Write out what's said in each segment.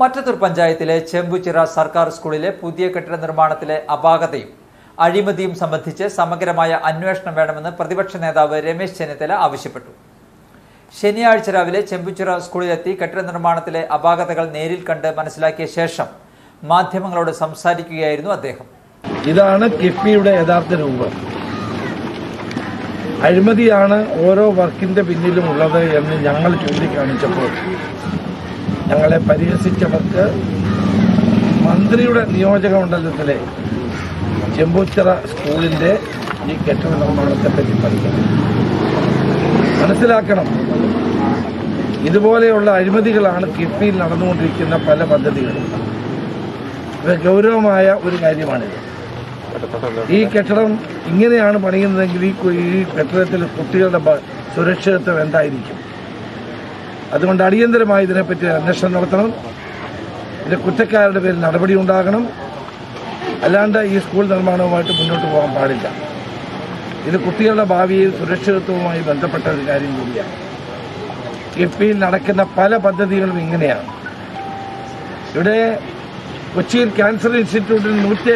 മറ്റത്തൂർ പഞ്ചായത്തിലെ ചെമ്പുചിറ സർക്കാർ സ്കൂളിലെ പുതിയ കെട്ടിട നിർമ്മാണത്തിലെ അപാകതയും അഴിമതിയും സംബന്ധിച്ച് സമഗ്രമായ അന്വേഷണം വേണമെന്ന് പ്രതിപക്ഷ നേതാവ് രമേശ് ചെന്നിത്തല ആവശ്യപ്പെട്ടു. ശനിയാഴ്ച രാവിലെ ചെമ്പുചിറ സ്കൂളിലെത്തി കെട്ടിട നിർമ്മാണത്തിലെ അപാകതകൾ നേരിൽ കണ്ട് മനസ്സിലാക്കിയ ശേഷം മാധ്യമങ്ങളോട് സംസാരിക്കുകയായിരുന്നു അദ്ദേഹം. ഇതാണ് കിഫ്ബിയുടെ യഥാർത്ഥ രൂപം. അഴിമതിയാണ് ഓരോ വർക്കിന്റെ പിന്നിലും ഉള്ളത് എന്ന് ഞങ്ങൾ ചൂണ്ടിക്കാണിച്ചപ്പോൾ ഞങ്ങളെ പരിഹസിച്ചവർക്ക് മന്ത്രിയുടെ നിയോജക മണ്ഡലത്തിലെ ചെമ്പൂച്ചിറ സ്കൂളിന്റെ ഈ കെട്ടിട നിർമ്മാണത്തെ പറ്റി പഠിക്കണം. മനസ്സിലാക്കണം. ഇതുപോലെയുള്ള അഴിമതികളാണ് കിഫ്ബിയിൽ നടന്നുകൊണ്ടിരിക്കുന്ന പല പദ്ധതികളും. ഇത് ഗൗരവമായ ഒരു കാര്യമാണിത്. ഈ കെട്ടിടം ഇങ്ങനെയാണ് പണിയുന്നതെങ്കിൽ ഈ കെട്ടിടത്തിൽ കുട്ടികളുടെ സുരക്ഷിതത്വം എന്തായിരിക്കും? അതുകൊണ്ട് അടിയന്തരമായി ഇതിനെപ്പറ്റി അന്വേഷണം നടത്തണം. ഇതിന്റെ കുറ്റക്കാരുടെ പേരിൽ നടപടി ഉണ്ടാകണം. അല്ലാണ്ട് ഈ സ്കൂൾ നിർമ്മാണവുമായിട്ട് മുന്നോട്ട് പോകാൻ പാടില്ല. ഇത് കുട്ടികളുടെ ഭാവിയും സുരക്ഷിതത്വവുമായി ബന്ധപ്പെട്ട ഒരു കാര്യം കൂടിയാണ്. കിഫ്ബിയിൽ നടക്കുന്ന പല പദ്ധതികളും ഇങ്ങനെയാണ്. ഇവിടെ കൊച്ചിയിൽ ക്യാൻസർ ഇൻസ്റ്റിറ്റ്യൂട്ടിൽ നൂറ്റി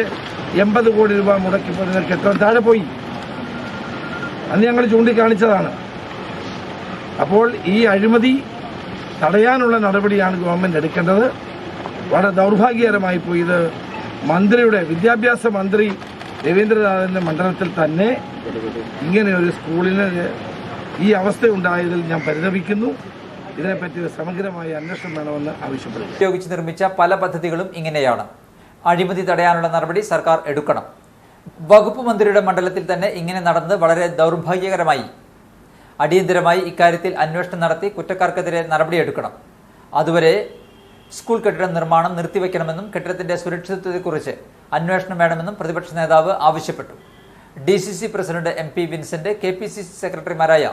എൺപത് കോടി രൂപ മുടക്കി പോരുന്ന കെട്ടിടം താഴെ പോയി? അന്ന് ഞങ്ങൾ ചൂണ്ടിക്കാണിച്ചതാണ്. അപ്പോൾ ഈ അഴിമതി തടയാനുള്ള നടപടിയാണ് ഗവൺമെന്റ് എടുക്കേണ്ടത്. വളരെ ദൗർഭാഗ്യകരമായി പോയി ഇത് മന്ത്രിയുടെ വിദ്യാഭ്യാസ മന്ത്രി രവീന്ദ്രനാഥിന്റെ മണ്ഡലത്തിൽ തന്നെ ഇങ്ങനെ ഒരു സ്കൂളിന് ഈ അവസ്ഥ ഉണ്ടായതിൽ ഞാൻ പരിതപിക്കുന്നു. ഇതിനെപ്പറ്റി സമഗ്രമായ അന്വേഷണം വേണമെന്ന് ആവശ്യപ്പെടുന്നു. ഉപയോഗിച്ച് നിർമ്മിച്ച പല പദ്ധതികളും ഇങ്ങനെയാണ്. അഴിമതി തടയാനുള്ള നടപടി സർക്കാർ എടുക്കണം. വകുപ്പ് മന്ത്രിയുടെ മണ്ഡലത്തിൽ തന്നെ ഇങ്ങനെ നടന്നത് വളരെ ദൗർഭാഗ്യകരമായി. അടിയന്തരമായി ഇക്കാര്യത്തിൽ അന്വേഷണം നടത്തി കുറ്റക്കാർക്കെതിരെ നടപടിയെടുക്കണം. അതുവരെ സ്കൂൾ കെട്ടിട നിർമ്മാണം നിർത്തിവെക്കണമെന്നും കെട്ടിടത്തിന്റെ സുരക്ഷിതത്വത്തെക്കുറിച്ച് അന്വേഷണം വേണമെന്നും പ്രതിപക്ഷ നേതാവ് ആവശ്യപ്പെട്ടു. D C C president M P Vincent K P C C സെക്രട്ടറിമാരായ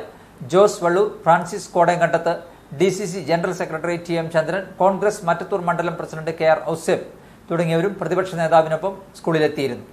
Jose Vallu Francis Kodayankandath D C C general secretary T M Chandran Congress Mattathur മണ്ഡലം പ്രസിഡന്റ് കെ ആർ ഔസേബ് തുടങ്ങിയവരും പ്രതിപക്ഷ നേതാവിനൊപ്പം സ്കൂളിലെത്തിയിരുന്നു.